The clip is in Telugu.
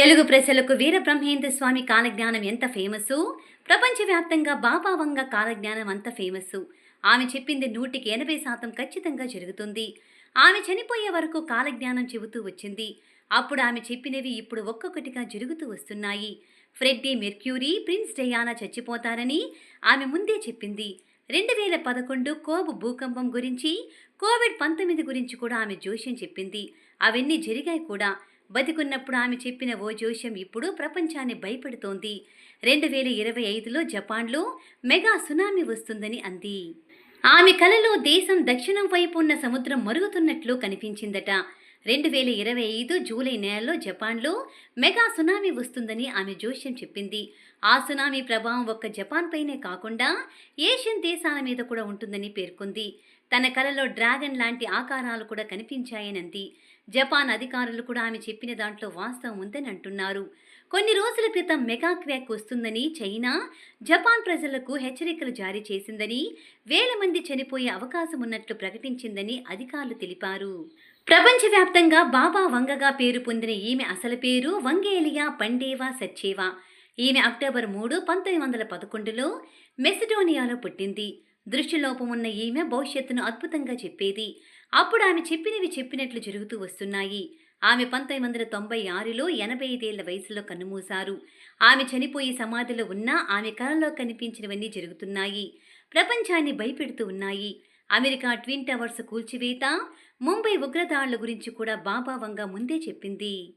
తెలుగు ప్రజలకు వీరబ్రహ్మేంద్ర స్వామి కాలజ్ఞానం ఎంత ఫేమస్? ప్రపంచవ్యాప్తంగా బాబావంగ కాలజ్ఞానం అంత ఫేమస్. ఆమె చెప్పింది నూటికి ఎనభై శాతం ఖచ్చితంగా జరుగుతుంది. ఆమె చనిపోయే వరకు కాలజ్ఞానం చెబుతూ వచ్చింది. అప్పుడు ఆమె చెప్పినవి ఇప్పుడు ఒక్కొక్కటిగా జరుగుతూ వస్తున్నాయి. ఫ్రెడ్డీ మెర్క్యూరీ ప్రిన్స్ డయానా చచ్చిపోతారని ఆమె ముందే చెప్పింది. రెండు వేల పదకొండు కోబ్ భూకంపం గురించి కోవిడ్ పంతొమ్మిది గురించి కూడా ఆమె జోష్యం చెప్పింది. అవన్నీ జరిగాయి కూడా. బతికున్నప్పుడు ఆమె చెప్పిన ఓ జోష్యం ఇప్పుడు ప్రపంచాన్ని భయపెడుతోంది. రెండు వేల ఇరవై ఐదులో జపాన్లో మెగా సునామీ వస్తుందని అంది. ఆమె కలలో దేశం దక్షిణం వైపు ఉన్న సముద్రం మరుగుతున్నట్లు కనిపించిందట. రెండు వేల ఇరవై ఐదు జూలై నెలలో జపాన్లో మెగా సునామీ వస్తుందని ఆమె జోష్యం చెప్పింది. ఆ సునామీ ప్రభావం ఒక్క జపాన్ పైనే కాకుండా ఏషియన్ దేశాల మీద కూడా ఉంటుందని పేర్కొంది. తన కలలో డ్రాగన్ లాంటి ఆకారాలు కూడా కనిపించాయనంది జపాన్ అధికారులు కూడా ఆమె చెప్పిన దాంట్లో వాస్తవం ఉందని అంటున్నారు కొన్ని రోజుల క్రితం మెగా క్వాక్ వస్తుందని చైనా జపాన్ ప్రజలకు హెచ్చరికలు జారీ చేసిందని వేల మంది చనిపోయే అవకాశం ఉన్నట్లు ప్రకటించిందని అధికారులు తెలిపారు. ప్రపంచవ్యాప్తంగా బాబా వంగగా పేరు పొందిన ఈమె అసలు పేరు వంగేలియా పండేవా సచ్చేవా. ఈమె అక్టోబర్ మూడు పంతొమ్మిది వందల పదకొండులో మెసిడోనియాలో పుట్టింది. దృష్టిలోపం ఉన్న ఈమె భవిష్యత్తును అద్భుతంగా చెప్పేది. అప్పుడు ఆమె చెప్పినవి చెప్పినట్లు జరుగుతూ వస్తున్నాయి. ఆమె పంతొమ్మిది వందల తొంభై ఆరులో ఎనభై ఐదేళ్ళ వయసులో కన్నుమూశారు. ఆమె చనిపోయి సమాధిలో ఉన్నా ఆమె కలలో కనిపించినవన్నీ జరుగుతున్నాయి. ప్రపంచాన్ని భయపెడుతూ ఉన్నాయి. అమెరికా ట్విన్ టవర్స్ కూల్చివేత ముంబై ఉగ్రదాడుల గురించి కూడా బాబావంగా ముందే చెప్పింది.